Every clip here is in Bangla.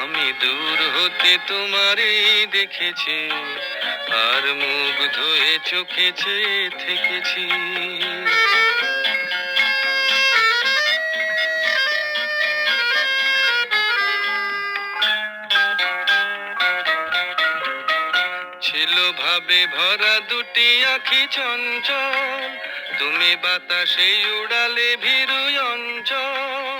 আমি দূর হতে তোমারে দেখেছি, আর মুখ হয়ে চোখে চেয়ে থেকেছি। ছিল ভাবে ভরা দুটি আখি চঞ্চল, তুমি বাতাসে উড়ালে ভীরু অঞ্চল।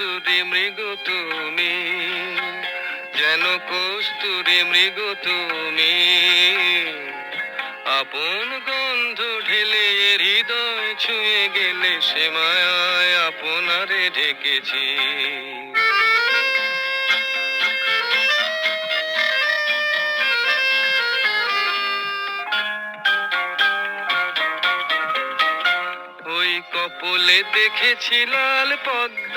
কস্তুরি মৃগ তুমি, যেন কস্তুরি মৃগ তুমি। আপন গন্ধ ঢেলে হৃদয় ছুঁয়ে গেলে সে মায়ায় আপনারে ঢেকেছি। ওই কপলে দেখেছি লাল পদ্ম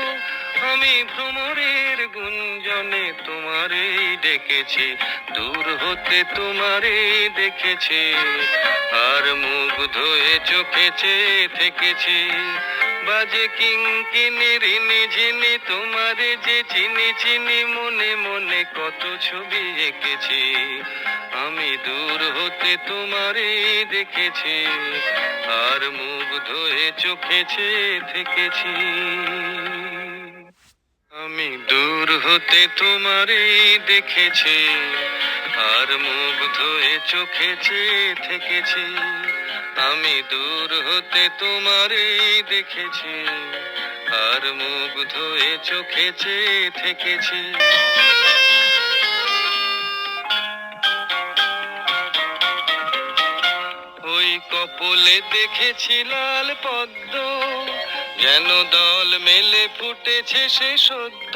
আমি ভ্রমরের গুঞ্জনে তোমারে ডেকেছি। দূর হতে তোমারে দেখেছি। আর মুখ হয়ে চোখে চেয়ে থেকেছি। বাজে কিঙ্কিনি রিনি ঝিনি তোমারে যে চিনি চিনি মনে মনে কত ছবি এঁকেছি। আমি দূর হতে তোমারে দেখেছি। আর মুখ হয়ে চোখে চেয়ে থেকেছি। আমি দূর হতে তোমারে দেখেছি, আর মুগ্ধ হয়ে চোখে চেয়ে থেকেছি। আমি দূর হতে তোমারে দেখেছি, আর মুগ্ধ হয়ে চোখে চেয়ে থেকেছি। ওই কপলে দেখেছি লাল পদ্ম যেন দল মেলে ফুটেছে সে সদ্য।